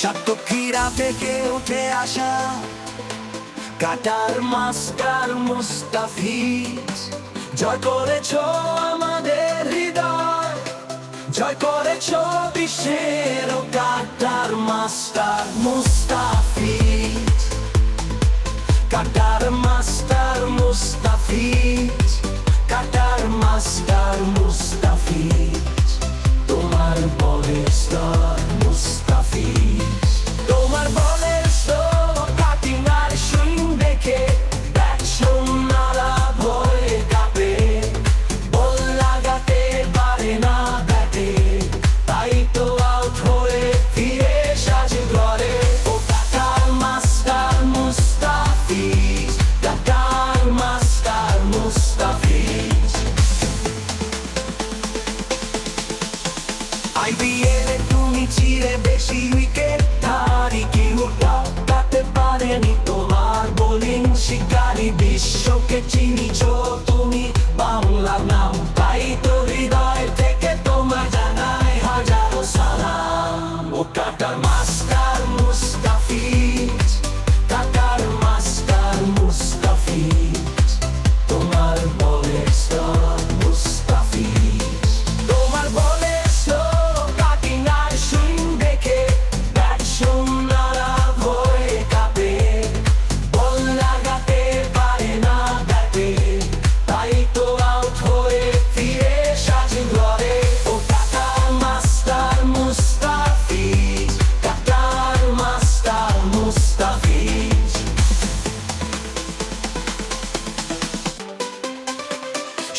সাতক্ষীরা থেকে উঠে আসা কাটার মাস্টার মুস্তাফিজ। জয় করেছ আমাদের হৃদয়, জয় করেছ বিশ্বের কাটার মাস্টার মুস্তাফিজ। তুমি বেশি উইকেট ধারি কি উঠাতে পারেনি তোমার বোলিং শিকারী বিশ্বকে চিনিছ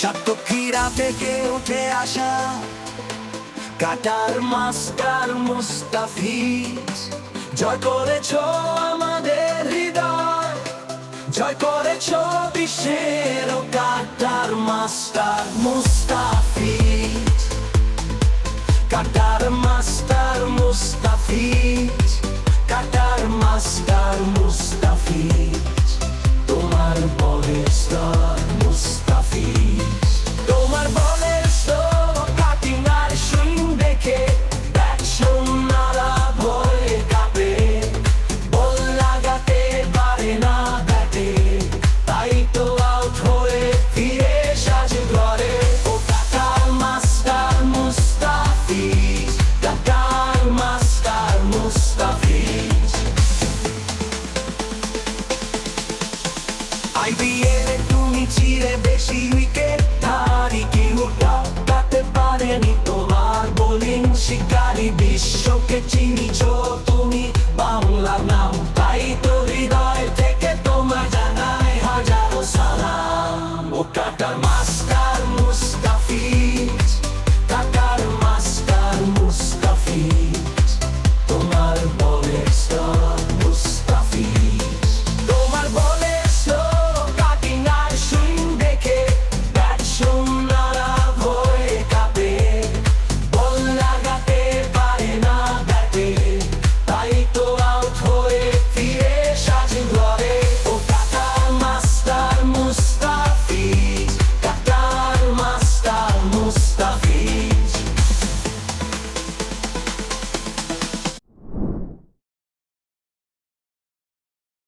সাতক্ষীরা থেকে উঠে আসা কাটার মাস্টার মুস্তাফিজ। জয় করেছ আমাদের হৃদয়, জয় করেছ বিশ্বের cutter master Mustafiz. Cutter master Mustafiz. তুমি চিরে বেশি উইকেট ধারি কেউ টাকাতে পারেনি তোমার বোলিং শিকারী বিশ্বকে চিনিছ তুমি, বাংলার নাম তাই তো